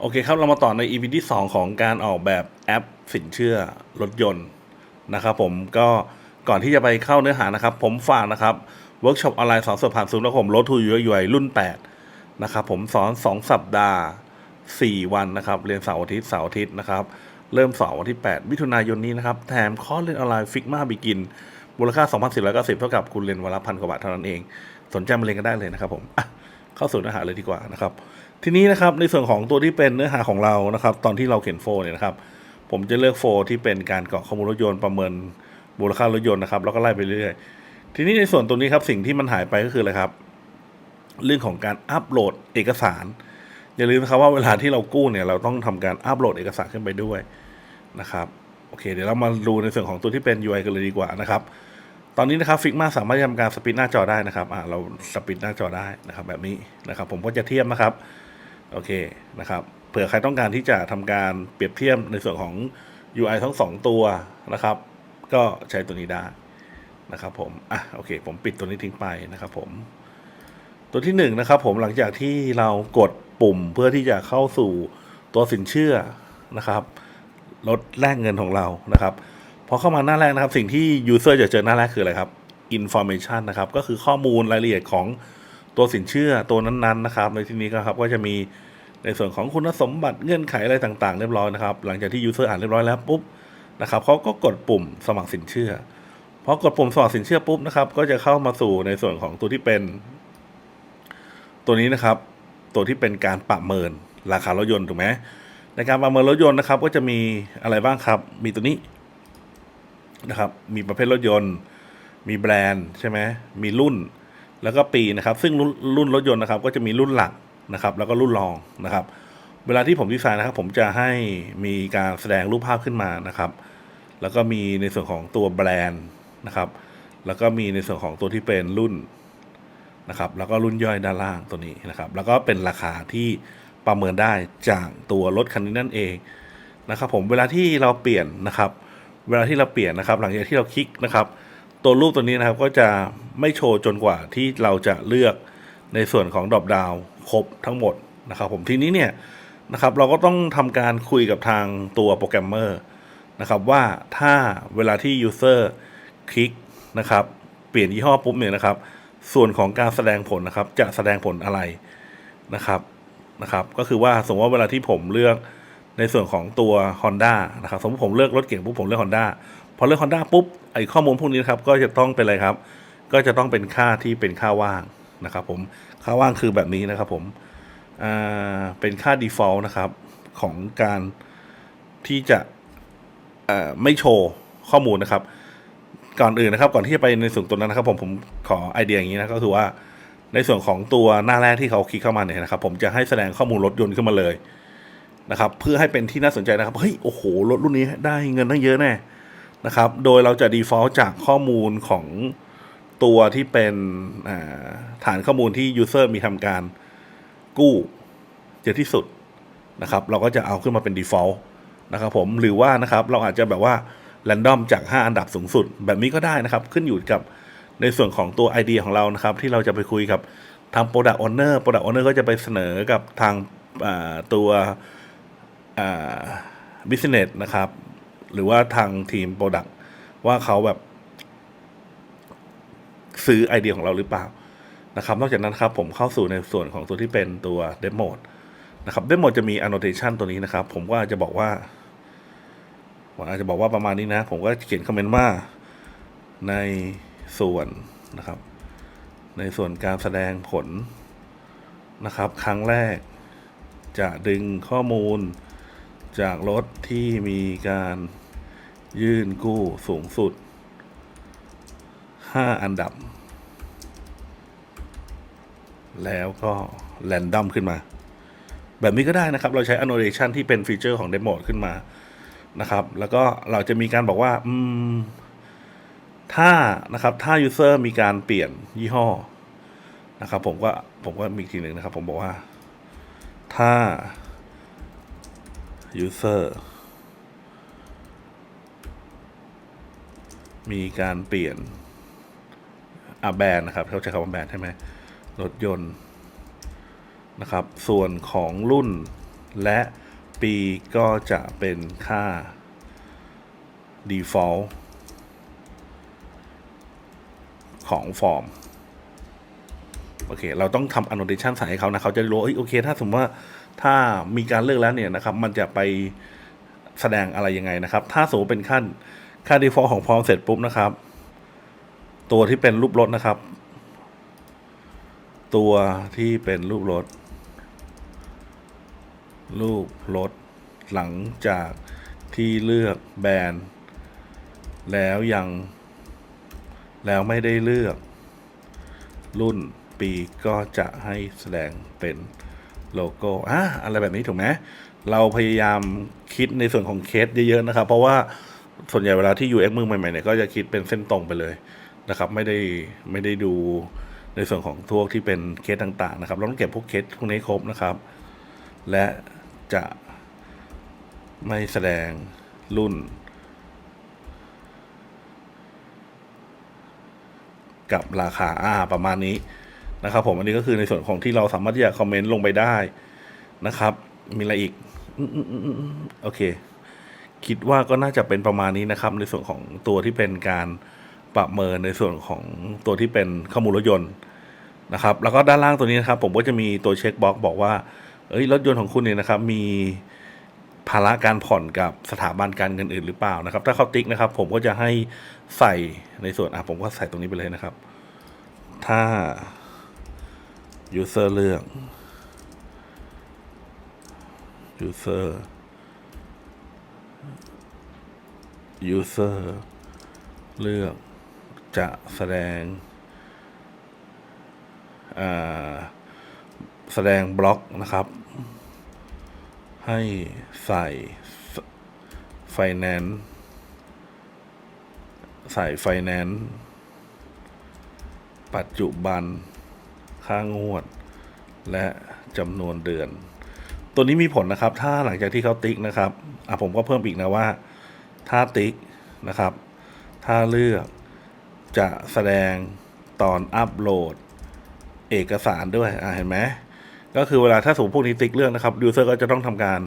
โอเคครับ เรามาต่อใน EP ที่ 2 ของการออกแบบแอปสินเชื่อรถยนต์นะครับผมก็ก่อนที่จะไปเข้าเนื้อหานะครับ ผมฝากนะครับเวิร์กช็อปออนไลน์สอนสดผ่านซูมแล้วผมรถทูยูยูไอรุ่น 8 นะครับ ผมสอน 2 สัปดาห์ 4 วันนะครับ เรียนเสาร์อาทิตย์เสาร์อาทิตย์นะครับ เริ่มสอนวันที่ 8 มิถุนายนนี้นะครับ แถมคอร์สเรียนออนไลน์ฟิกมาบิกินมูลค่า 2,490 เท่ากับคุณเรียนวันละพันกว่าบาทเท่านั้นเอง สนใจมาเรียนกันได้เลยนะครับผมเข้าสู่เนื้อหาเลยดีกว่านะครับ ทีนี้นะครับในส่วนของตัวที่เป็นเนื้อหาของเรานะครับ ตอนที่เราเขียนโฟล์เนี่ยนะครับ ผมจะเลือกโฟล์ที่เป็นการกรอกข้อมูลรถยนต์ประเมินมูลค่ารถยนต์นะครับ แล้วก็ไล่ไปเรื่อยๆทีนี้ในส่วนตัวนี้ครับสิ่งที่มันหายไปก็คืออะไรครับ เรื่องของการอัปโหลดเอกสาร อย่าลืมนะครับว่าเวลาที่เรากู้เนี่ยเราต้องทำการอัปโหลดเอกสารขึ้นไปด้วยนะครับโอเค เดี๋ยวเรามาดูในส่วนของตัวที่เป็น UI กันเลยดีกว่านะครับ ตอนนี้นะครับฟิกมาสามารถทำการสปิดหน้าจอได้นะครับอ่าเราสปิดหน้าจอได้นะครับ แบบนี้นะครับ ผมก็จะเทียบนะครับ โอเคนะครับเผื่อใครต้องการที่จะทำการเปรียบเทียบในส่วนของ UI ทั้ง 2 ตัวนะครับ ก็ใช้ตัวนี้ได้นะครับผมอะโอเค ผมปิดตัวนี้ทิ้งไปนะครับผม ตัวที่1นงนะครับผมหลังจากที่เรากดปุ่มเพื่อที่จะเข้าสู่ตัวสินเชื่อนะครับลดแลกเงินของเรานะครับพอเข้ามาหน้าแรกนะครับ สิ่งที่ user จะเจอหน้าแรกคืออะไรครับ information นะครับ ก็คือข้อมูลรายละเอียดของ ตัวสินเชื่อตัวนั้นๆนะครับ ในที่นี้ก็ครับก็จะมีในส่วนของคุณสมบัติเงื่อนไขอะไรต่างๆ เรียบร้อยนะครับ หลังจากที่ user อ่านเรียบร้อยแล้วปุ๊บนะครับเขาก็กดปุ่มสมัครสินเชื่อพอกดปุ่มสมัครสินเชื่อปุ๊บนะครับ ก็จะเข้ามาสู่ในส่วนของตัวที่เป็น ตัวนี้นะครับ ตัวที่เป็นการประเมินราคารถยนต์ถูกไหมในการประเมินรถยนต์นะครับ ก็จะมีอะไรบ้างครับ มีตัวนี้นะครับ มีประเภทรถยนต์ มีแบรนด์ใช่ไหมมีรุ่น แล้วก็ปีนะครับ ซึ่งรุ่นรุ่นรถยนต์นะครับ ก็จะมีรุ่นหลักนะครับ แล้วก็รุ่นรองนะครับ เวลาที่ผมดีไซน์นะครับ ผมจะให้มีการแสดงรูปภาพขึ้นมานะครับ แล้วก็มีในส่วนของตัวแบรนด์นะครับ แล้วก็มีในส่วนของตัวที่เป็นรุ่นนะครับ แล้วก็รุ่นย่อยด้านล่างตัวนี้นะครับ แล้วก็เป็นราคาที่ประเมินได้จากตัวรถคันนี้นั่นเองนะครับ ผมเวลาที่เราเปลี่ยนนะครับ เวลาที่เราเปลี่ยนนะครับ หลังจากที่เราคลิกนะครับ ตัวรูปตัวนี้นะครับก็จะไม่โชว์จนกว่าที่เราจะเลือกในส่วนของดรอปดาวครบทั้งหมดนะครับผมทีนี้เนี่ยนะครับเราก็ต้องทำการคุยกับทางตัวโปรแกรมเมอร์นะครับว่าถ้าเวลาที่ user คลิกนะครับเปลี่ยนยี่ห้อปุ๊บเนี่ยนะครับ ส่วนของการแสดงผลนะครับจะแสดงผลอะไรนะครับนะครับ ก็คือว่าสมมติว่าเวลาที่ผมเลือกในส่วนของตัว Honda นะครับสมมติผมเลือกรถเก่งปุ๊บผมเลือก Honda พอเลือก Honda ปุ๊บ ไอข้อมูลพวกนี้นะครับก็จะต้องเป็นอะไรครับ ก็จะต้องเป็นค่าที่เป็นค่าว่างนะครับ ผมค่าว่างคือแบบนี้นะครับ ผมเป็นค่า default นะครับของการที่จะไม่โชว์ข้อมูลนะครับ ก่อนอื่นนะครับ ก่อนที่จะไปในส่วนตัวนั้นนะครับ ผมผมขอไอเดียอย่างนี้นะก็คือว่าในส่วนของตัวหน้าแรกที่เขาคลิกเข้ามาเนี่ยนะครับ ผมจะให้แสดงข้อมูลรถยนต์ขึ้นมาเลยนะครับ เพื่อให้เป็นที่น่าสนใจนะครับเฮ้ยโอ้โหรถรุ่นนี้ได้เงินตั้งเยอะแน่ นะครับ โดยเราจะ default จากข้อมูลของตัวที่เป็นาฐานข้อมูลที่ user มีทำการกู้เยอะที่สุดนะครับ เราก็จะเอาขึ้นมาเป็น default นะครับผมหรือว่านะครับเราอาจจะแบบว่าแรนดอมจาก 5 อันดับสูงสุด แบบนี้ก็ได้นะครับ ขึ้นอยู่กับในส่วนของตัวไอเดียของเรานะครับ ที่เราจะไปคุยกับทาง Product Owner Product Owner ก็จะไปเสนอกับทางาตัว Business นะครับ หรือว่าทางทีม Product ว่าเขาแบบ ซื้อไอเดียของเราหรือเปล่านะครับ นอกจากนั้นครับ ผมเข้าสู่ในส่วนของตัวที่เป็นตัว d e m o d นะครับ d e m o d จะมี annotation ตัวนี้นะครับ ผมก็จะบอกว่าผมอาจจะบอกว่าประมาณนี้นะ ผมก็เขียนคอมเมนต์ว่าในส่วนนะครับ ในส่วนการแสดงผลนะครับ ครั้งแรกจะดึงข้อมูล จากรถที่มีการยื่นกู้สูงสุด 5 อันดับ แล้วก็แรนดอมขึ้นมา แบบนี้ก็ได้นะครับ เราใช้ annotation ที่เป็นฟีเจอร์ของ Demo ขึ้นมานะครับ แล้วก็เราจะมีการบอกว่า อืม ถ้านะครับ ถ้า user มีการเปลี่ยนยี่ห้อนะครับ ผมก็ผมก็มีทีหนึ่งนะครับ ผมบอกว่า ถ้า user มีการเปลี่ยนอะแบรนด์นะครับเขาใช้คำว่าแบรนด์ใช่ไหมรถยนต์นะครับ ส่วนของรุ่นและปีก็จะเป็นค่า default ของฟอร์ม โอเค เราต้องทำ annotation ใส่ให้เขานะเขาจะรู้โอเค ถ้าสมมติว่า ถ้ามีการเลือกแล้วเนี่ยนะครับ มันจะไปแสดงอะไรยังไงนะครับ ถ้าสมมติเป็นขั้นค่า default ของพร้อมเสร็จปุ๊บนะครับ ตัวที่เป็นรูปรถนะครับ ตัวที่เป็นรูปรถ รูปรถหลังจากที่เลือกแบรนด์ แล้วยังแล้วไม่ได้เลือก รุ่นปีก็จะให้แสดงเป็น โลโก้อะอะไรแบบนี้ถูกไหมเราพยายามคิดในส่วนของเคสเยอะๆนะครับ เพราะว่าส่วนใหญ่เวลาที่ UX มือใหม่ๆเนี่ยก็จะคิดเป็นเส้นตรงไปเลยนะครับ ไม่ได้ไม่ได้ดูในส่วนของทั่วที่เป็นเคสต่าง ๆ นะครับเราต้องเก็บพวกเคสพวกนี้ครบนะครับ และจะไม่แสดงรุ่น กับราคาอ่าประมาณนี้ นะครับผมอันนี้ก็คือในส่วนของที่เราสามารถที่จะคอมเมนต์ลงไปได้นะครับ มีอะไรอีกโอเค คิดว่าก็น่าจะเป็นประมาณนี้นะครับ ในส่วนของตัวที่เป็นการประเมินในส่วนของตัวที่เป็นข้อมูลรถยนต์นะครับ แล้วก็ด้านล่างตัวนี้นะครับ ผมก็จะมีตัวเช็คบ็อกบอกว่าเอ้ยรถยนต์ของคุณเนี่ยนะครับ มีภาระการผ่อนกับสถาบันการเงินอื่นหรือเปล่านะครับ ถ้าเขาติ๊กนะครับ ผมก็จะให้ใส่ในส่วนอะผมก็ใส่ตรงนี้ไปเลยนะครับ ถ้า user เลือก user user เซอร์เลือกจะแสดงแสดงบล็อกนะครับ ให้ใส่ finance ใส่ finance ปัจจุบัน ค่างวด และจำนวนเดือน ตัวนี้มีผลนะครับ ถ้าหลังจากที่เขาติ๊กนะครับอะผมก็เพิ่มอีกนะว่า ถ้าติ๊กนะครับ ถ้าเลือกจะแสดงตอนอัปโหลดเอกสารด้วยอะเห็นไหมก็คือเวลาถ้าสมมพวกนี้ติ๊กเลือกนะครับยูเซอร์ก็จะต้องทำการ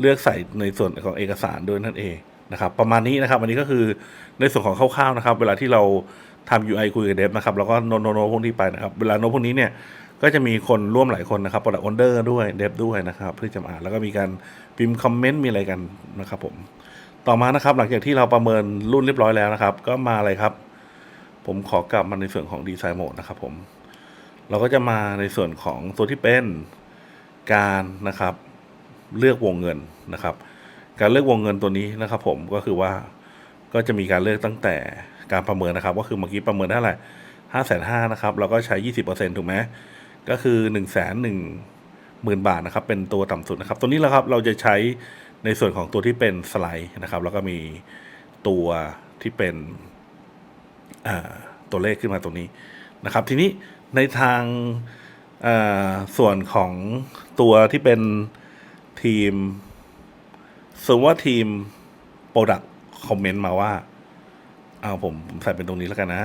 เลือกใส่ในส่วนของเอกสารด้วยนั่นเองนะครับ ประมาณนี้นะครับ อันนี้ก็คือในส่วนของคร่าวๆนะครับ เวลาที่เรา ทำ UI คุยกับเดฟนะครับ แล้วก็โน้ตโน้พวกนี้ไปนะครับ เวลาโนพวกนี้เนี่ย ก็จะมีคนร่วมหลายคนนะครับ Product Owner ด้วยเดฟด้วยนะครับ เพื่อจะมาอ่านแล้วก็มีการพิมพ์คอมเมนต์มีอะไรกันนะครับผม ต่อมานะครับ หลังจากที่เราประเมินรุ่นเรียบร้อยแล้วนะครับ ก็มาอะไรครับ ผมขอกลับมาในส่วนของดีไซน์โหมดนะครับผม เราก็จะมาในส่วนของตัวที่เป็นการนะครับ เลือกวงเงินนะครับ การเลือกวงเงินตัวนี้นะครับ ผมก็คือว่าก็จะมีการเลือกตั้งแต่ การประเมินนะครับ ก็คือเมื่อกี้ประเมินได้เท่าไหร่ห้าแสนห้านะครับเราก็ใช้ยี่สิบเปอร์เซ็นถูกไหมก็คือหนึ่งแสนหนึ่งหมื่นบาทนะครับ เป็นตัวต่ำสุดนะครับตัวนี้แหละครับเราจะใช้ในส่วนของตัวที่เป็นสไลด์นะครับ แล้วก็มีตัวที่เป็นตัวเลขขึ้นมาตรงนี้นะครับ ทีนี้ในทางส่วนของตัวที่เป็นทีมสมมติว่าทีม Product คอมเมนต์มาว่า เอาผมใส่เป็นตรงนี้แล้วกันนะ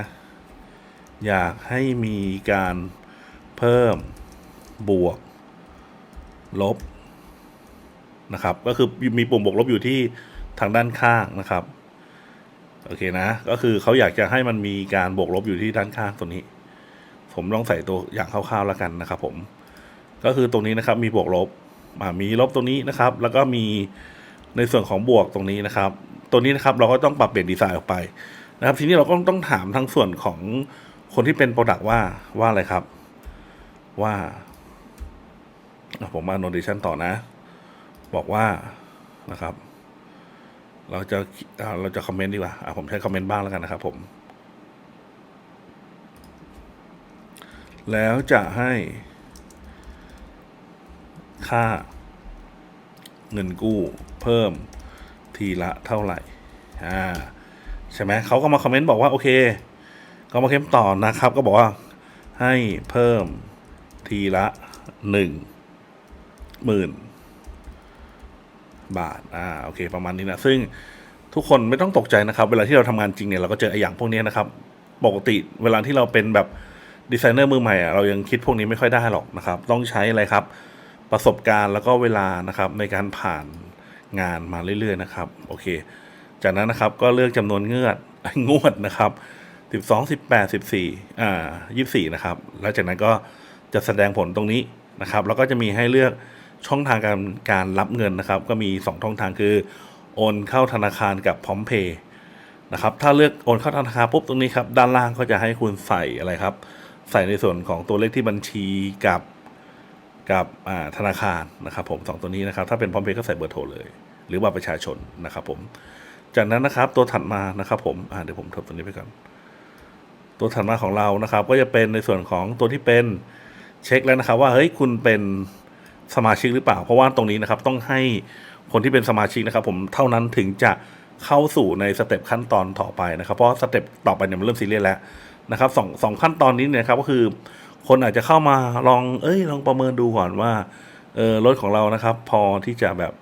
อยากให้มีการเพิ่มบวก ลบนะครับ ก็คือมีปุ่มบวกลบอยู่ที่ทางด้านข้างนะครับ โอเคนะ ก็คือเขาอยากจะให้มันมีการบวกลบอยู่ที่ด้านข้างตัวนี้ ผมลองใส่ตัวอย่างคร่าวๆแล้วกันนะครับ ผม ก็คือตรงนี้นะครับ มีบวกลบมีลบตรงนี้นะครับ แล้วก็มีในส่วนของบวกตรงนี้นะครับ ตัวนี้นะครับเราก็ต้องปรับเปลี่ยนดีไซน์ออกไป นะครับทีนี้เราก็ต้องถามทั้งส่วนของคนที่เป็นโปรดักต์ว่าว่าอะไรครับ ว่าผมมาโนดิชันต่อนะ บอกว่านะครับ เราจะเราจะคอมเมนต์ดีกว่าผมใช้คอมเมนต์บ้างแล้วกันนะครับ ผม แล้วจะให้ค่าเงินกู้เพิ่มทีละเท่าไหร่ อ่า ใช่ไหมเขาก็มาคอมเมนต์บอกว่าโอเคก็มาคอมเมต่อนะครับ ก็บอกว่าให้เพิ่มทีละหนึ่งหมื่นบาท อ่า โอเค ประมาณนี้นะ ซึ่งทุกคนไม่ต้องตกใจนะครับ เวลาที่เราทำงานจริงเนี่ย เราก็เจอไอ้อย่างพวกนี้นะครับ ปกติเวลาที่เราเป็นแบบดีไซเนอร์มือใหม่อะเรายังคิดพวกนี้ไม่ค่อยได้หรอกนะครับ ต้องใช้อะไรครับ ประสบการณ์แล้วก็เวลานะครับในการผ่านงานมาเรื่อยๆนะครับ โอเค จากนั้นนะครับก็เลือกจำนวนเงือดงวดนะครับ12 18 14อ่า24นะครับ แล้วจากนั้นก็จะแสดงผลตรงนี้นะครับ แล้วก็จะมีให้เลือกช่องทางการการรับเงินนะครับ ก็มี 2 ช่องทางคือโอนเข้าธนาคารกับพร้อมเพย์นะครับถ้าเลือกโอนเข้าธนาคารปุ๊บตรงนี้ครับด้านล่างก็จะให้คุณใส่อะไรครับ ใส่ในส่วนของตัวเลขที่บัญชีกับกับอ่าธนาคารนะครับ ผมสองตัวนี้นะครับ ถ้าเป็นพร้อมเพย์ก็ใส่เบอร์โทรเลย หรือว่าประชาชนนะครับผม จากนั้นนะครับตัวถัดมานะครับ ผมอ่าเดี๋ยวผมทบตัวนี้ไปก่อนตัวถัดมาของเรานะครับ ก็จะเป็นในส่วนของตัวที่เป็นเช็คแล้วนะครับ ว่าเฮ้ยคุณเป็นสมาชิกหรือเปล่า เพราะว่าตรงนี้นะครับ ต้องให้คนที่เป็นสมาชิกนะครับ ผมเท่านั้นถึงจะเข้าสู่ในสเต็ปขั้นตอนต่อไปนะครับ เพราะสเต็ปต่อไปเนี่ยมันเริ่มซีเรียสแล้วนะครับสองสองขั้นตอนนี้เนี่ยครับก็คือ คนอาจจะเข้ามาลอง เอ้ย ลองประเมินดูก่อนว่าเออรถของเรานะครับ พอที่จะแบบ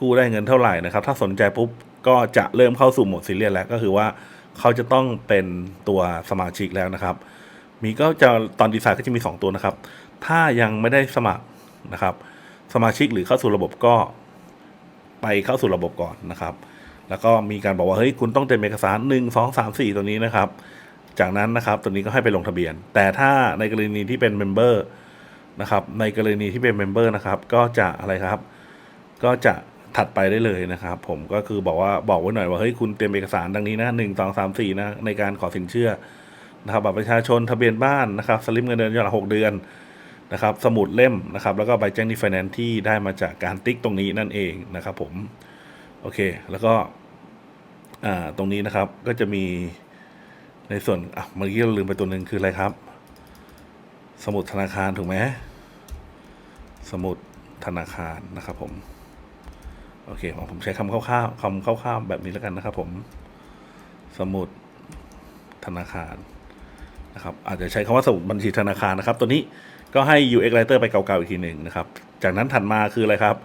กู้ได้เงินเท่าไหร่นะครับ ถ้าสนใจปุ๊บ ก็จะเริ่มเข้าสู่โหมดซีเรียสแล้วก็คือว่าเขาจะต้องเป็นตัวสมาชิกแล้วนะครับ มีก็จะตอนดีไซน์ก็จะมี 2 ตัวนะครับ ถ้ายังไม่ได้สมัครนะครับ สมาชิกหรือเข้าสู่ระบบก็ไปเข้าสู่ระบบก่อนนะครับ แล้วก็มีการบอกว่าเฮ้ยคุณต้องเตรียมเอกสาร 1 2 3 4 ตัวนี้นะครับ จากนั้นนะครับตัวนี้ก็ให้ไปลงทะเบียน แต่ถ้าในกรณีที่เป็นเมมเบอร์นะครับ ในกรณีที่เป็นเมมเบอร์นะครับ ก็จะอะไรครับ ก็จะ ถัดไปได้เลยนะครับผมก็คือบอกว่าบอกไว้หน่อยว่าเฮ้ยคุณเตรียมเอกสารดังนี้นะหนึ่งสองสามสี่นะในการขอสินเชื่อนะครับบัตรประชาชนทะเบียนบ้านนะครับสลิปเงินเดือนย้อนหลังหกเดือนนะครับสมุดเล่มนะครับแล้วก็ใบแจ้งที่ไฟแนนซ์ที่ได้มาจากการติ๊กตรงนี้นั่นเองนะครับผมโอเคแล้วก็อ่าตรงนี้นะครับก็จะมีในส่วนอะเมื่อกี้เราลืมไปตัวหนึ่งคืออะไรครับ สมุดธนาคารถูกไหมสมุดธนาคารนะครับผม โอเคผมใช้คำคร่าวๆคำคร่าวๆแบบนี้แล้วกันนะครับ ผม สมุดธนาคารนะครับ อาจจะใช้คำว่าสมุดบัญชีธนาคารนะครับ ตัวนี้ก็ให้ UX Writer ไปเก่าๆอีกทีหนึ่งนะครับ จากนั้นถัดมาคืออะไรครับ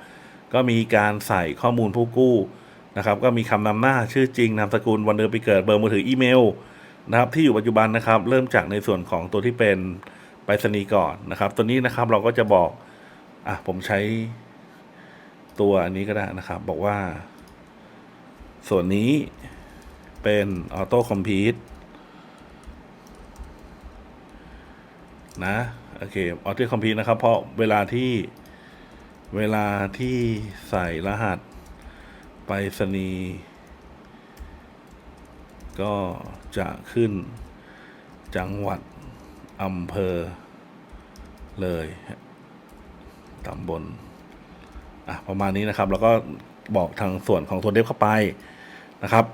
ก็มีการใส่ข้อมูลผู้กู้นะครับ ก็มีคำนำหน้าชื่อจริงนามสกุลวันเดือนปีเกิดเบอร์มือถืออีเมลนะครับ ที่อยู่ปัจจุบันนะครับ เริ่มจากในส่วนของตัวที่เป็นไปรษณีย์ก่อนนะครับ ตัวนี้นะครับเราก็จะบอกอะผมใช้ ตัวอันนี้ก็ได้นะครับ บอกว่า ส่วนนี้เป็นออโต้คอมพิวนะโอเคออโต้คอมพิวนะครับ เพราะเวลาที่เวลาที่ใส่รหัสไปรษณีย์ก็จะขึ้นจังหวัดอำเภอเลยตำบล อะประมาณนี้นะครับ แล้วก็บอกทางส่วนของตัวเดฟเข้าไปนะครับ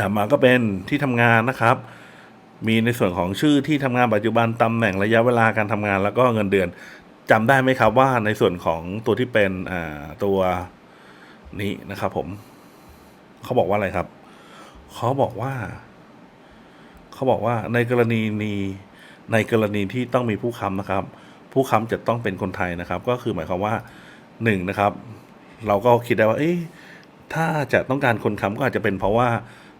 ถัดมาก็เป็นที่ทำงานนะครับ มีในส่วนของชื่อที่ทำงานปัจจุบันตำแหน่งระยะเวลาการทำงาน แล้วก็เงินเดือนจำได้ไหมครับว่าในส่วนของตัวที่เป็นอ่าตัวนี้นะครับ ผมเขาบอกว่าอะไรครับเขาบอกว่าเขาบอกว่าในกรณีนี้ในกรณีที่ต้องมีผู้ค้ำนะครับ ผู้ค้ำจะต้องเป็นคนไทยนะครับ ก็คือหมายความว่า หนึ่งนะครับ เราก็คิดได้ว่า เอ๊ะถ้าจะต้องการคนค้ำก็อาจจะเป็นเพราะว่า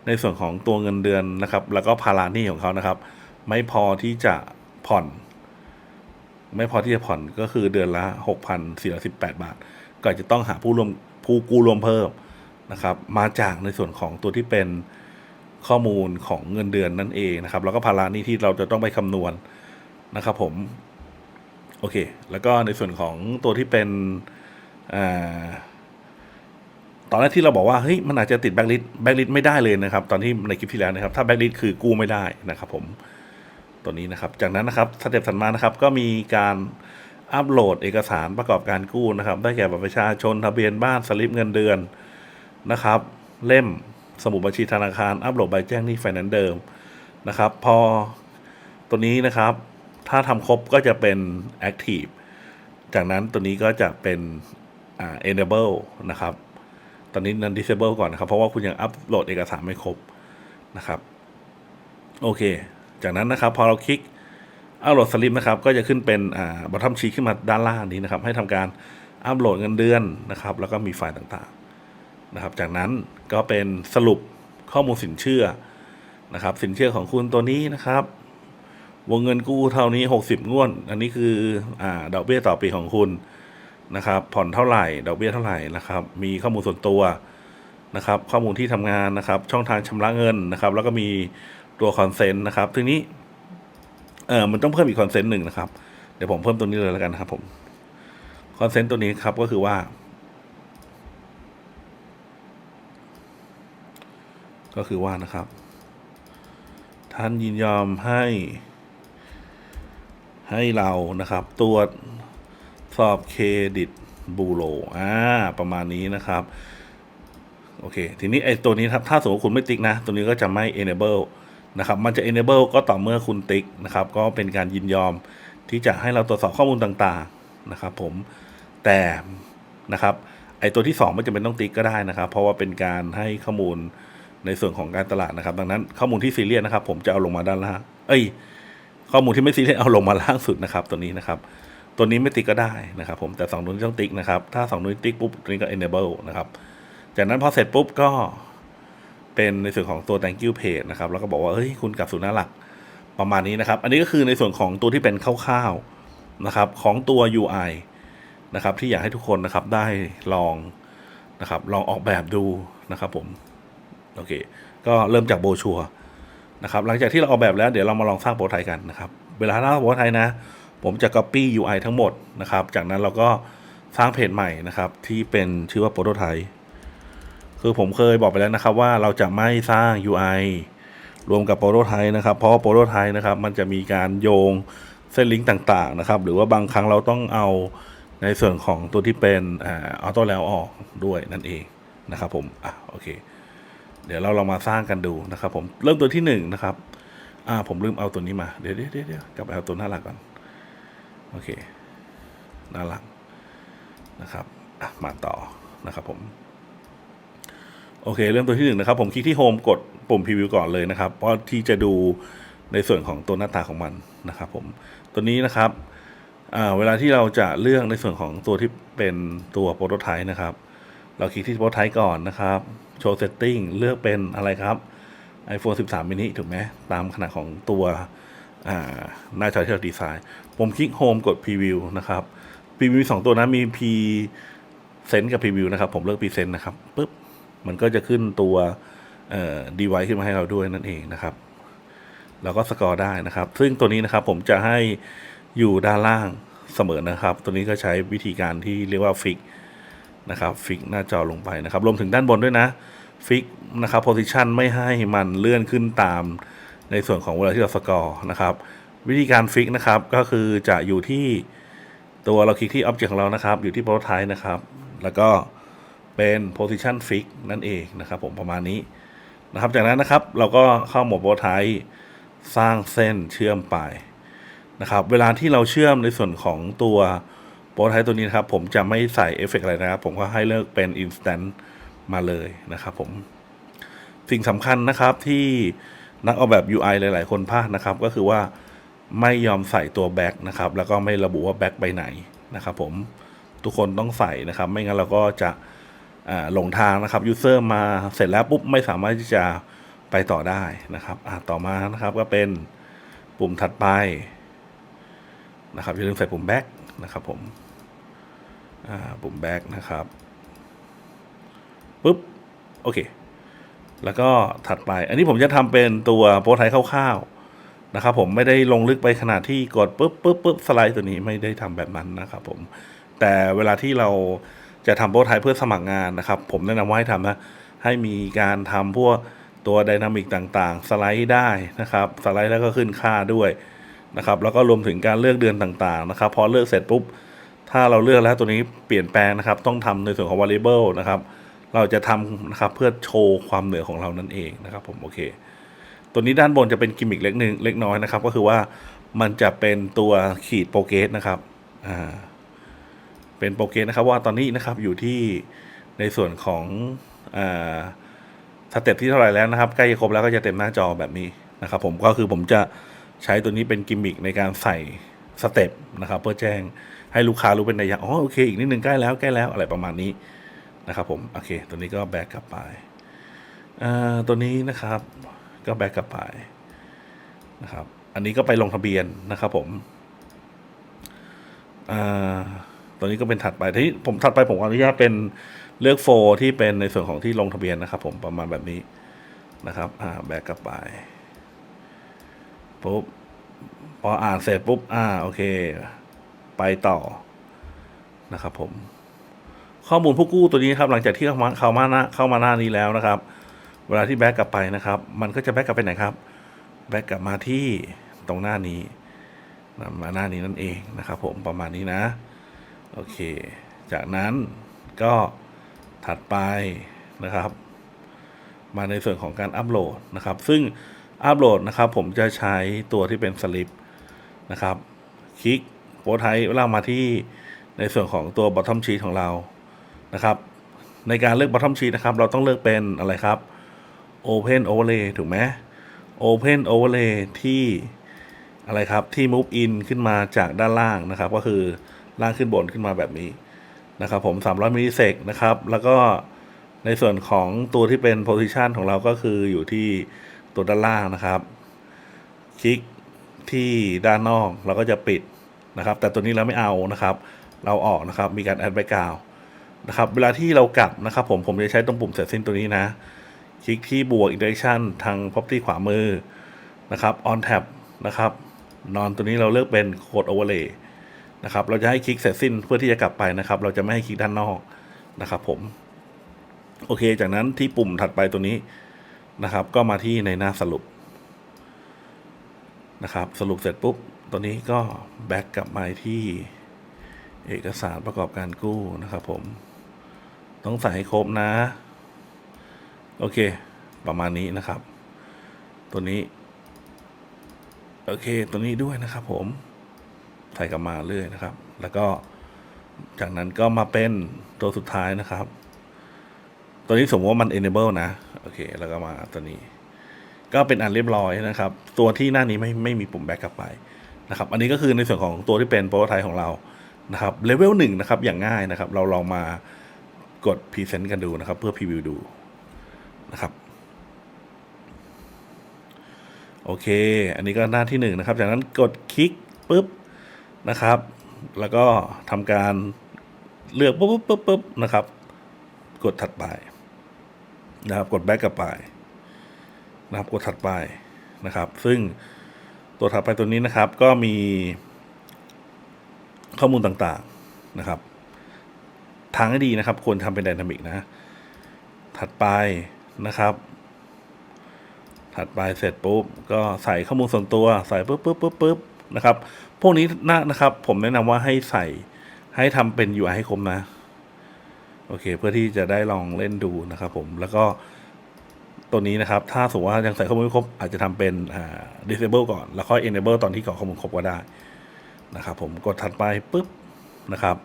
ในส่วนของตัวเงินเดือนนะครับ แล้วก็ภาระหนี้ของเขานะครับ ไม่พอที่จะผ่อน ไม่พอที่จะผ่อนก็คือเดือนละหกพันสี่ร้อยสิบแปดบาท ก็อาจจะต้องหาผู้รวมผู้กู้รวมเพิ่มนะครับ มาจากในส่วนของตัวที่เป็นข้อมูลของเงินเดือนนั่นเองนะครับ แล้วก็ภาระหนี้ที่เราจะต้องไปคำนวณนะครับ ผม โอเค แล้วก็ในส่วนของตัวที่เป็น ตอนแรกที่เราบอกว่าเฮ้ยมันอาจจะติดแบ็กลิสแบ็กลิสไม่ได้เลยนะครับ ตอนที่ในคลิปที่แล้วนะครับ ถ้าแบ็กลิสคือกู้ไม่ได้นะครับ ผมตัวนี้นะครับ จากนั้นนะครับสเต็ปถัดมานะครับ ก็มีการอัปโหลดเอกสารประกอบการกู้นะครับ ได้แก่บัตรประชาชนทะเบียนบ้านสลิปเงินเดือนนะครับ เล่มสมุดบัญชีธนาคารอัปโหลดใบแจ้งหนี้ไฟแนนซ์เดิมนะครับ พอตัวนี้นะครับ ถ้าทำครบก็จะเป็น active จากนั้นตัวนี้ก็จะเป็น อ่า enable นะครับ ตอนนี้นั้น disable ก่อนนะครับ เพราะว่าคุณยังอัปโหลดเอกสารไม่ครบนะครับ โอเค จากนั้นนะครับ พอเราคลิกอัปโหลดสลิปนะครับ ก็จะขึ้นเป็นอ่าบอททอมชีขึ้นมาด้านล่างนี้นะครับ ให้ทำการอัปโหลดเงินเดือนนะครับ แล้วก็มีไฟล์ต่างๆนะครับ จากนั้นก็เป็นสรุปข้อมูลสินเชื่อนะครับ สินเชื่อของคุณตัวนี้นะครับ วงเงินกู้เท่านี้ 60งวด อันนี้คืออ่าดอกเบี้ยต่อปีของคุณ นะครับ ผ่อนเท่าไหร่ดอกเบี้ยเท่าไหร่นะครับ มีข้อมูลส่วนตัวนะครับ ข้อมูลที่ทำงานนะครับ ช่องทางชำระเงินนะครับ แล้วก็มีตัวคอนเซนต์นะครับทีนี้เออมันต้องเพิ่มอีกคอนเซนต์หนึ่งนะครับ เดี๋ยวผมเพิ่มตัวนี้เลยแล้วกันนะครับผมคอนเซนต์ตัวนี้ครับก็คือว่า ก็คือว่านะครับ ท่านยินยอมให้ให้เรานะครับ ตรวจ สอบเครดิตบูโรอ่าประมาณนี้นะครับ โอเค ทีนี้ไอ้ตัวนี้ครับ ถ้าสมมติคุณไม่ติ๊กนะ ตัวนี้ก็จะไม่ enable นะครับ มันจะ enable ก็ต่อเมื่อคุณติ๊กนะครับ ก็เป็นการยินยอมที่จะให้เราตรวจสอบข้อมูลต่างๆนะครับ ผมแต่นะครับไอ้ตัวที่ 2 ไม่จำเป็นต้องติ๊กก็ได้นะครับ เพราะว่าเป็นการให้ข้อมูลในส่วนของการตลาดนะครับ ดังนั้นข้อมูลที่ซีเรียสนะครับ ผมจะเอาลงมาด้านล่างเอ้ย ข้อมูลที่ไม่ซีเรียสเอาลงมาล่างสุดนะครับ ตัวนี้นะครับ ตัวนี้ไม่ติ๊กก็ได้นะครับผมแต่สองตัวนี้ต้องติ๊กนะครับ ถ้าสองตัวนี้ติ๊กปุ๊บตัวนี้ก็ enable นะครับ จากนั้นพอเสร็จปุ๊บก็เป็นในส่วนของตัว thank you page นะครับ แล้วก็บอกว่าเฮ้ยคุณกลับสู่หน้าหลักประมาณนี้นะครับ อันนี้ก็คือในส่วนของตัวที่เป็นคร่าวๆนะครับของตัว UI นะครับที่อยากให้ทุกคนนะครับได้ลองนะครับลองออกแบบดูนะครับผมโอเค ก็เริ่มจากโบชัวนะครับหลังจากที่เราออกแบบแล้วเดี๋ยวเรามาลองสร้างโปรไทป์กันนะครับ เวลาสร้างโปรไทป์นะ ผมจะ copy UI ทั้งหมดนะครับ จากนั้นเราก็สร้างเพจใหม่นะครับ ที่เป็นชื่อว่าโปรไทป์คือผมเคยบอกไปแล้วนะครับว่าเราจะไม่สร้าง UI รวมกับโปรไทป์นะครับ เพราะว่าโปรไทป์นะครับมันจะมีการโยงเส้นลิงก์ต่าง ๆ นะครับ หรือว่าบางครั้งเราต้องเอาในส่วนของตัวที่เป็นออโต้แล้วออกด้วยนั่นเองนะครับผมอะโอเค เดี๋ยวเราลองมาสร้างกันดูนะครับผมเริ่มตัวที่หนึ่งนะครับอ่าผมลืมเอาตัวนี้มาเดี๋ยวเดี๋ยวเดี๋ยวเดี๋ยวกลับไปเอาตัวหน้าหลักก่อน โอเคหน้าหลักนะครับมาต่อนะครับผมโอเค เริ่มตัวที่หนึ่งนะครับ ผมคลิกที่โฮมกดปุ่มพรีวิวก่อนเลยนะครับ เพราะที่จะดูในส่วนของตัวหน้าตาของมันนะครับ ผมตัวนี้นะครับเวลาที่เราจะเลือกในส่วนของตัวที่เป็นตัวโปรโตไทป์นะครับ เราคลิกที่โปรโตไทป์ก่อนนะครับโชว์เซตติ้งเลือกเป็นอะไรครับ iPhone 13 mini ถูกไหมตามขนาดของตัวหน้าจอที่เราดีไซน์ ผมคลิกโฮมกด Preview นะครับ Preview สองตัวนะมี P Sense กับ Preview นะครับ ผมเลือก P Sense นะครับปุ๊บมันก็จะขึ้นตัวเอ่อ device ขึ้นมาให้เราด้วยนั่นเองนะครับเราก็สกอร์ได้นะครับ ซึ่งตัวนี้นะครับผมจะให้อยู่ด้านล่างเสมอนะครับ ตัวนี้ก็ใช้วิธีการที่เรียกว่าฟิกนะครับฟิกหน้าจอลงไปนะครับ รวมถึงด้านบนด้วยนะฟิกนะครับโพซิชันไม่ให้มันเลื่อนขึ้นตามในส่วนของเวลาที่เราสกอร์นะครับ วิธีการฟิกนะครับ ก็คือจะอยู่ที่ตัวเราคลิกที่ Object ของเรานะครับ อยู่ที่ Prototype นะครับ แล้วก็เป็น Position Fix นั่นเองนะครับ ผมประมาณนี้นะครับ จากนั้นนะครับเราก็เข้าโหมด Prototype สร้างเส้นเชื่อมไปนะครับ เวลาที่เราเชื่อมในส่วนของตัวโปรไทป์ตัวนี้นะครับ ผมจะไม่ใส่เอฟเฟกต์อะไรนะครับ ผมก็ให้เลือกเป็น Instant มาเลยนะครับผม สิ่งสำคัญนะครับที่นักออกแบบ UI หลาย ๆ คนพลาดนะครับ ก็คือว่า ไม่ยอมใส่ตัวแบ็กนะครับ แล้วก็ไม่ระบุว่าแบ็กไปไหนนะครับผมทุกคนต้องใส่นะครับ ไม่งั้นเราก็จะหลงทางนะครับยูเซอร์มาเสร็จแล้วปุ๊บไม่สามารถที่จะไปต่อได้นะครับต่อมานะครับก็เป็นปุ่มถัดไปนะครับอย่าลืมใส่ปุ่มแบ็กนะครับผมปุ่มแบ็กนะครับปุ๊บโอเคแล้วก็ถัดไป อันนี้ผมจะทำเป็นตัวโปรไทป์คร่าวๆ นะครับผมไม่ได้ลงลึกไปขนาดที่กดปุ๊บปุ๊บปุ๊บสไลด์ตัวนี้ไม่ได้ทำแบบนั้นนะครับผมแต่เวลาที่เราจะทำโปรไทป์เพื่อสมัครงานนะครับ ผมแนะนำว่าให้ทำนะให้มีการทำพวกตัวไดนามิกต่างๆ สไลด์ได้นะครับสไลด์แล้วก็ขึ้นค่าด้วยนะครับแล้วก็รวมถึงการเลือกเดือนต่างๆนะครับพอเลือกเสร็จปุ๊บ ถ้าเราเลือกแล้วตัวนี้เปลี่ยนแปลงนะครับ ต้องทำในส่วนของ variable นะครับ เราจะทำนะครับเพื่อโชว์ความเหนือของเรานั่นเองนะครับผมโอเค ตัวนี้ด้านบนจะเป็นกิมมิคเล็กนึงเล็กน้อยนะครับ ก็คือว่ามันจะเป็นตัวขีดโปรเกสนะครับอ่าเป็นโปรเกสนะครับว่าตอนนี้นะครับอยู่ที่ในส่วนของอ่าสเต็ปที่เท่าไหร่แล้วนะครับ ใกล้จะครบแล้วก็จะเต็มหน้าจอแบบนี้นะครับ ผมก็คือผมจะใช้ตัวนี้เป็นกิมมิคในการใส่สเต็ปนะครับ เพื่อแจ้งให้ลูกค้ารู้เป็นในยยะอ๋อโอเคอีกนิดนึงใกล้แล้วใกล้แล้วอะไรประมาณนี้นะครับ ผมโอเค ตัวนี้ก็แบกกลับไปอ่าตัวนี้นะครับ ก็แบ็กกลับไปนะครับ อันนี้ก็ไปลงทะเบียนนะครับผมอตัวนี้ก็เป็นถัดไปที่ผมถัดไปผมออนุญาตเป็นเลือกโฟที่เป็นในส่วนของที่ลงทะเบียนนะครับ ผมประมาณแบบนี้นะครับ อ่า แบกกลับไปปุ๊บพออ่านเสร็จปุ๊บ อ่า โอเค ไปต่อนะครับผม ข้อมูลผู้กู้ตัวนี้ครับ หลังจากที่เข้ามาเข้ามาหน้าเข้ามาหน้านี้แล้วนะครับ เวลาที่แบ็กกลับไปนะครับ มันก็จะแบ็กกลับไปไหนครับ แบ็กกลับมาที่ตรงหน้านี้นมาหน้านี้นั่นเองนะครับ ผมประมาณนี้นะ โอเค จากนั้นก็ถัดไปนะครับ มาในส่วนของการอัปโหลดนะครับ ซึ่งอัปโหลดนะครับ ผมจะใช้ตัวที่เป็นสลิปนะครับ คลิกโพสไทป์เล่ามาที่ในส่วนของตัว bottom sheet ของเรานะครับ ในการเลือก bottom sheet นะครับ เราต้องเลือกเป็นอะไรครับ open overlay ถูกไหม open overlay ที่อะไรครับ ที่ move in ขึ้นมาจากด้านล่างนะครับ ก็คือล่างขึ้นบนขึ้นมาแบบนี้นะครับผม 300มิลลิเซกนะครับ แล้วก็ในส่วนของตัวที่เป็น position ของเราก็คืออยู่ที่ตัวด้านล่างนะครับ คลิกที่ด้านนอกเราก็จะปิดนะครับ แต่ตัวนี้เราไม่เอานะครับ เราออกนะครับ มีการ add background นะครับ เวลาที่เรากลับนะครับ ผมผมจะใช้ตรงปุ่มเสร็จสิ้นตัวนี้นะ คลิกที่บวก interaction ทาง property ขวามือนะครับ on tab นะครับ นอนตัวนี้เราเลือกเป็น code overlay นะครับ เราจะให้คลิกเสร็จสิ้นเพื่อที่จะกลับไปนะครับ เราจะไม่ให้คลิกด้านนอกนะครับ ผม โอเค จากนั้นที่ปุ่มถัดไปตัวนี้นะครับ ก็มาที่ในหน้าสรุปนะครับ สรุปเสร็จปุ๊บ ตัวนี้ก็แบ็กกลับมาที่เอกสารประกอบการกู้นะครับ ผม ต้องใส่ให้ครบนะ โอเค ประมาณนี้นะครับ ตัวนี้ โอเค ตัวนี้ด้วยนะครับ ผม ใส่กลับมาเรื่อยนะครับ แล้วก็ จากนั้นก็มาเป็นตัวสุดท้ายนะครับ ตัวนี้สมมติว่ามัน enable นะ โอเค แล้วก็มาตัวนี้ ก็เป็นอันเรียบร้อยนะครับ ตัวที่หน้านี้ไม่ไม่มีปุ่มแบ็กกลับไปนะครับ อันนี้ก็คือในส่วนของตัวที่เป็นโปรไทป์ของเรานะครับเลเวลหนึ่งนะครับอย่างง่ายนะครับ เราลองมากดพรีเซนต์กันดูนะครับ เพื่อพรีวิวดู นะครับ โอเค อันนี้ก็หน้าที่หนึ่งนะครับ จากนั้นกดคลิกปุ๊บนะครับ แล้วก็ทำการเลือกปุ๊บปุ๊บปุ๊บปุ๊บนะครับ กดถัดไปนะครับ กดแบ็กกลับไปนะครับ กดถัดไปนะครับ ซึ่งตัวถัดไปตัวนี้นะครับ ก็มีข้อมูลต่างๆนะครับ ทางให้ดีนะครับ ควรทำเป็นไดนามิกนะ ถัดไป นะครับ ถัดไปเสร็จปุ๊บก็ใส่ข้อมูลส่วนตัวใส่ปุ๊บปุ๊บปุ๊บปุ๊บนะครับ พวกนี้นะนะครับ ผมแนะนำว่าให้ใส่ให้ทำเป็น UI ให้คมนะ โอเค เพื่อที่จะได้ลองเล่นดูนะครับ ผมแล้วก็ตัวนี้นะครับ ถ้าสมมติว่ายังใส่ข้อมูลไม่ครบ อาจจะทำเป็นอ่า disable ก่อน แล้วค่อย enable ตอนที่กรอกข้อมูลครบก็ได้นะครับ ผมกดถัดไปปุ๊บนะครับ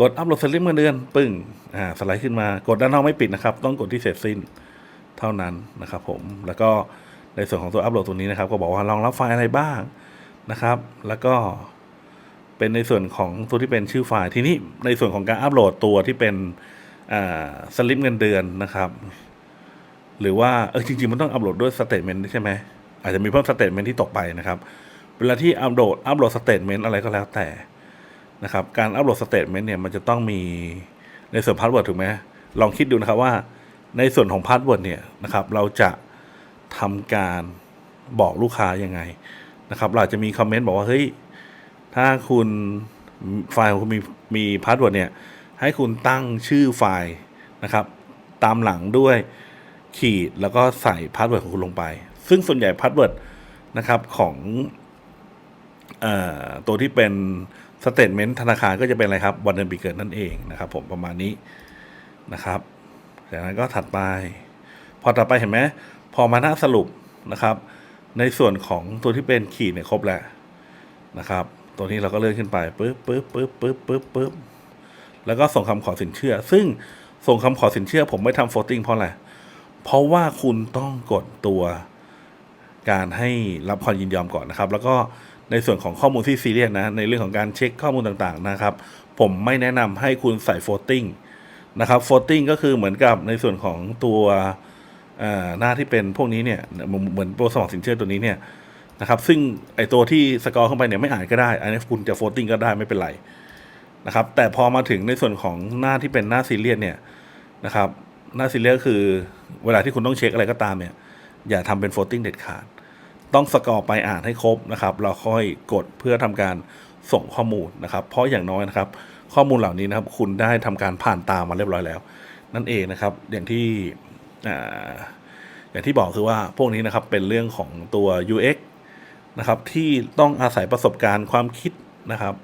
กดอัปโหลดสลิปเงินเดือน ปึ้งอ่าสไลด์ขึ้นมากดด้านนอกไม่ปิดนะครับ ต้องกดที่เสร็จสิ้นเท่านั้นนะครับผมแล้วก็ในส่วนของตัวอัปโหลดตัวนี้นะครับ ก็บอกว่ารองรับไฟล์อะไรบ้างนะครับ แล้วก็เป็นในส่วนของตัวที่เป็นชื่อไฟล์ทีนี้ในส่วนของการอัปโหลดตัวที่เป็นอ่าสลิปเงินเดือนนะครับ หรือว่าเออจริงๆมันต้องอัปโหลดด้วยสเตทเมนต์ใช่ไหมอาจจะมีเพิ่มสเตทเมนต์ที่ตกไปนะครับ เวลาที่อัปโหลดอัปโหลดสเตทเมนต์อะไรก็แล้วแต่ นะครับการอัปโหลดสเตทเมนต์เนี่ยมันจะต้องมีในส่วนพาสเวิร์ดถูกไหมลองคิดดูนะครับว่าในส่วนของพาสเวิร์ดเนี่ยนะครับเราจะทำการบอกลูกค้ายังไงนะครับเราจะมีคอมเมนต์บอกว่าเฮ้ยถ้าคุณไฟล์ของคุณมีมีพาสเวิร์ดเนี่ยให้คุณตั้งชื่อไฟล์นะครับ ตามหลังด้วยขีดแล้วก็ใส่พาสเวิร์ดของคุณลงไป ซึ่งส่วนใหญ่พาสเวิร์ดนะครับของอตัวที่เป็น สเตทเมนต์ธนาคารก็จะเป็นอะไรครับ วันเดือนปีเกิดนั่นเองนะครับผมประมาณนี้นะครับจากนั้นก็ถัดไป พอถัดไปเห็นไหมพอมาหน้าสรุปนะครับ ในส่วนของตัวที่เป็นขีดเนี่ยครบแล้วนะครับ ตัวนี้เราก็เลื่อนขึ้นไปปึ๊บปึ๊บปึ๊บปึ๊บปึ๊บปึ๊บแล้วก็ส่งคำขอสินเชื่อ ซึ่งส่งคำขอสินเชื่อ ผมไม่ทำโฟลติ้งเพราะอะไรเพราะว่าคุณต้องกดตัวการให้รับความยินยอมก่อนนะครับ แล้วก็ ในส่วนของข้อมูลที่ซีเรียสนะในเรื่องของการเช็คข้อมูลต่างๆนะครับ ผมไม่แนะนำให้คุณใส่โฟลติ้งนะครับโฟลติ้งก็คือเหมือนกับในส่วนของตัวหน้าที่เป็นพวกนี้เนี่ยเหมือนโปรสมัครสินเชื่อตัวนี้เนี่ยนะครับซึ่งไอตัวที่สกอร์เข้าไปเนี่ยไม่อ่านก็ได้ อันนี้คุณจะโฟลติ้งก็ได้ไม่เป็นไรนะครับแต่พอมาถึงในส่วนของหน้าที่เป็นหน้าซีเรียสเนี่ยนะครับหน้าซีเรียสคือเวลาที่คุณต้องเช็คอะไรก็ตามเนี่ยอย่าทำเป็นโฟลติ้งเด็ดขาด ต้องสกอร์ไปอ่านให้ครบนะครับ เราค่อยกดเพื่อทำการส่งข้อมูลนะครับ เพราะอย่างน้อยนะครับ ข้อมูลเหล่านี้นะครับ คุณได้ทำการผ่านตามมาเรียบร้อยแล้ว นั่นเองนะครับ อย่างที่ออย่างที่บอกคือว่าพวกนี้นะครับเป็นเรื่องของตัว UX นะครับที่ต้องอาศัยประสบการณ์ความคิดนะครับ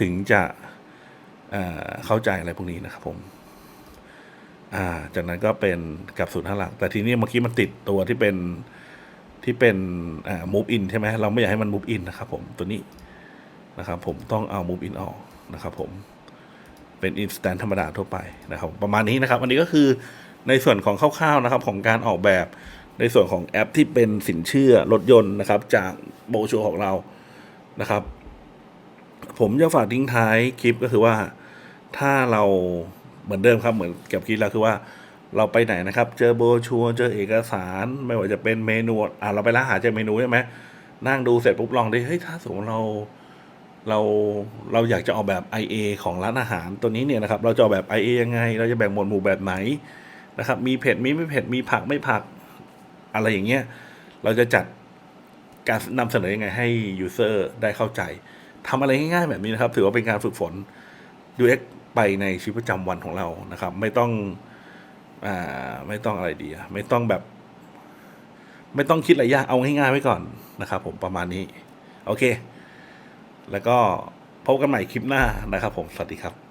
ถึงจะเข้าใจอะไรพวกนี้นะครับผมจากนั้นก็เป็นกับศูนย์ห้าหลัก แต่ทีนี้เมื่อกี้มันติดตัวที่เป็น ที่เป็นอ่า move in ใช่ไหมเราไม่อยากให้มัน move in นะครับผมตัวนี้นะครับผมต้องเอา move in ออกนะครับผมเป็น instant ธรรมดาทั่วไปนะครับ ประมาณนี้นะครับ อันนี้ก็คือในส่วนของคร่าวๆนะครับ ของการออกแบบในส่วนของแอปที่เป็นสินเชื่อรถยนต์นะครับ จากโบชัวของเรานะครับ ผมจะฝากทิ้งท้ายคลิปก็คือว่าถ้าเราเหมือนเดิมครับเหมือนกับคลิปแล้วคือว่า เราไปไหนนะครับ เจอโบชัวเจอเอกสาร ไม่ว่าจะเป็นเมนูอ่าเราไปร้านอาหารเจอเมนูใช่ไหมนั่งดูเสร็จปุ๊บลองดิเฮ้ยถ้าสมมติเราเราเราอยากจะออกแบบ IA ของร้านอาหารตัวนี้เนี่ยนะครับ เราจะออกแบบ IA ยังไง เราจะแบ่งหมวดหมู่แบบไหนนะครับ มีเผ็ดมีไม่เผ็ดมีผักไม่ผักอะไรอย่างเงี้ยเราจะจัดการนำเสนอยังไงให้ยูเซอร์ได้เข้าใจทำอะไรง่ายๆแบบนี้นะครับ ถือว่าเป็นการฝึกฝน UX ไปในชีวิตประจำวันของเรานะครับ ไม่ต้อง อ่า ไม่ต้องอะไรดีไม่ต้องแบบ ไม่ต้องคิดอะไรยากเอาง่ายๆไว้ก่อนนะครับ ผมประมาณนี้ โอเค แล้วก็พบกันใหม่คลิปหน้านะครับ ผมสวัสดีครับ